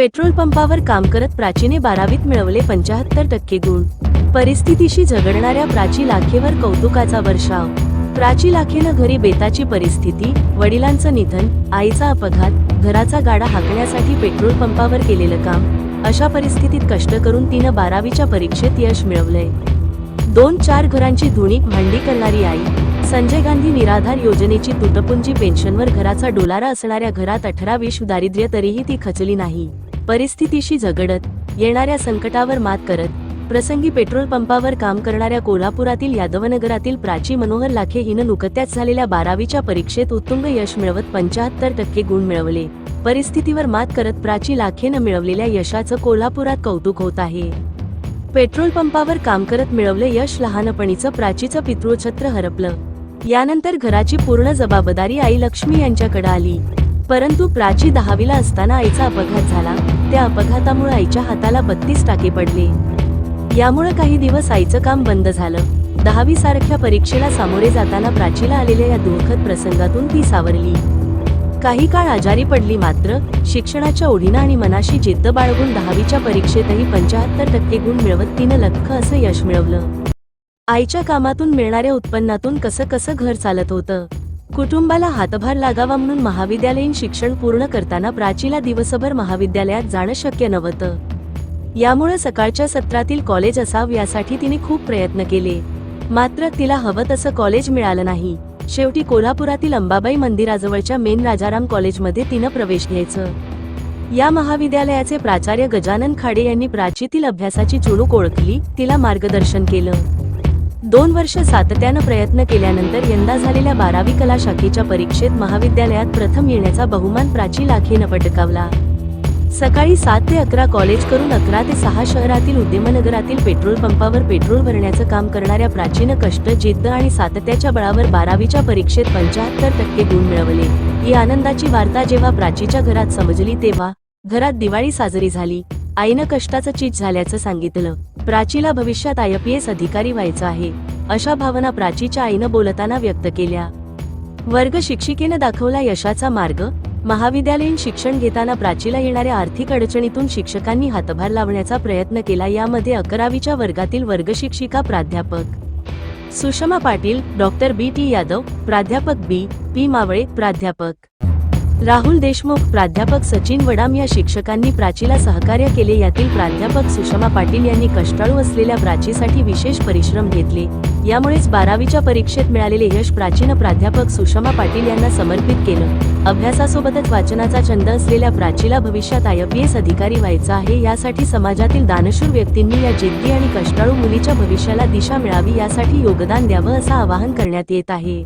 Petrol पंपावर काम करत प्राचीने बारावीत मिळवले पंचाहत्तर टक्के गुण. परिस्थितीशी झगडणाऱ्या प्राची लाखेवर कौतुकाचा वर्षाव. प्राची लाखेनं घरी बेताची परिस्थिती वडिलांचं निधन आईचा अपघात घराचा गाडा हाकण्यासाठी पेट्रोल पंपावर केलेलं काम अशा परिस्थितीत कष्ट करून तिनं बारावीच्या परीक्षेत यश मिळवलंय. दोन चार घरांची धुणीक भांडी करणारी आई संजय गांधी निराधार योजनेची तुटपुंजी पेन्शनवर घराचा डोलारा असणाऱ्या घरात अठरा विश्व दारिद्र्य तरीही ती खचली नाही. परिस्थितीशी झगडत येणाऱ्या संकटावर मात करत प्रसंगी पेट्रोल पंपावर काम करणाऱ्या कोल्हापुरातील यादवनगरातील प्राची मनोहर लाखे हिनं नुकत्याच झालेल्या बारावीच्या परीक्षेत उत्तुंग यश मिळवत पंचाहत्तर टक्के गुण मिळवले. परिस्थितीवर मात करत प्राची लाखेनं मिळवलेल्या यशाचं कोल्हापुरात कौतुक होत आहे. पेट्रोल पंपावर काम करत मिळवलं यश लहानपणीचं प्राचीचं पितृछत्र हरपलं. यानंतर घराची पूर्ण जबाबदारी आई लक्ष्मी यांच्याकडे आली. परंतु प्राची दहावीला असताना आईचा अपघात झाला. त्या अपघातामुळे आईच्या हाताला बत्तीस टाके पडले. यामुळे काही दिवस आईचं काम बंद झालं. दहावी सारख्या परीक्षेला सामोरे जाताना प्राचीला आलेल्या या दुःखद प्रसंगातून ती सावरली. काही काळ आजारी पडली मात्र शिक्षणाच्या ओढीनं आणि मनाशी जिद्द बाळगून दहावीच्या परीक्षेतही पंचाहत्तर टक्के गुण मिळवत तिनं लख्ख असं यश मिळवलं. आईच्या कामातून मिळणाऱ्या उत्पन्नातून कसं कसं घर चालत होतं. कुटुंबाला हातभार लागावा म्हणून महाविद्यालयीन शिक्षण पूर्ण करताना प्राचीला दिवसभर महाविद्यालयात जाणं शक्य नव्हतं. यामुळे सकाळच्या सत्रातील कॉलेज असावं यासाठी तिने खूप प्रयत्न केले. मात्र तिला हवं तसं कॉलेज मिळालं नाही. शेवटी कोल्हापुरातील अंबाबाई मंदिराजवळच्या मेन राजाराम कॉलेजमध्ये तिनं प्रवेश घ्यायचं. या महाविद्यालयाचे प्राचार्य गजानन खाडे यांनी प्राचीतील अभ्यासाची चुणूक ओळखली तिला मार्गदर्शन केलं. दोन वर्ष सातत्यानं प्रयत्न केल्यानंतर यंदा झालेल्या बारावी कला शाखेच्या परीक्षेत महाविद्यालयात प्रथम येण्याचा बहुमान प्राची लाखेनं पटकावला. सकाळी सात ते अकरा कॉलेज करून अकरा ते सहा शहरातील उद्यमनगरातील पेट्रोल पंपावर पेट्रोल भरण्याचं काम करणाऱ्या प्राचीन कष्ट जिद्द आणि सातत्याच्या बळावर बारावीच्या परीक्षेत पंचाहत्तर टक्के गुण मिळवले. ही आनंदाची वार्ता जेव्हा प्राचीच्या घरात समजली तेव्हा घरात दिवाळी साजरी झाली. आईनं कष्टाचं चीज झाल्याचं सांगितलं. प्राचीला भविष्यात आय पी एस अधिकारी व्हायचं आहे अशा भावना प्राचीच्या आईनं बोलताना व्यक्त केल्या. वर्ग शिक्षिकेनं दाखवला यशाचा मार्ग महाविद्यालयीन शिक्षण घेताना प्राचीला येणाऱ्या आर्थिक अडचणीतून शिक्षकांनी हातभार लावण्याचा प्रयत्न केला यामध्ये अकरावीच्या वर्गातील वर्गशिक्षिका प्राध्यापक Sushma Patil doctor B T Yadav प्राध्यापक बी पी मावळे प्राध्यापक राहुल देशमुख प्राध्यापक सचिन वडाम या शिक्षकांनी प्राचीला सहकार्य केले. यातील प्राध्यापक सुषमा पाटील यांनी कष्टाळू असलेल्या प्राचीसाठी विशेष परिश्रम घेतले. यामुळेच बारावीच्या परीक्षेत मिळालेले यश प्राचीन प्राध्यापक सुषमा पाटील यांना समर्पित केलं. अभ्यासासोबतच वाचनाचा छंद असलेल्या प्राचीला भविष्यात आय पी एस अधिकारी व्हायचा आहे. यासाठी समाजातील दानशूर व्यक्तींनी या जिद्दी आणि कष्टाळू मुलीच्या भविष्याला दिशा मिळावी यासाठी योगदान द्यावं असं आवाहन करण्यात येत आहे.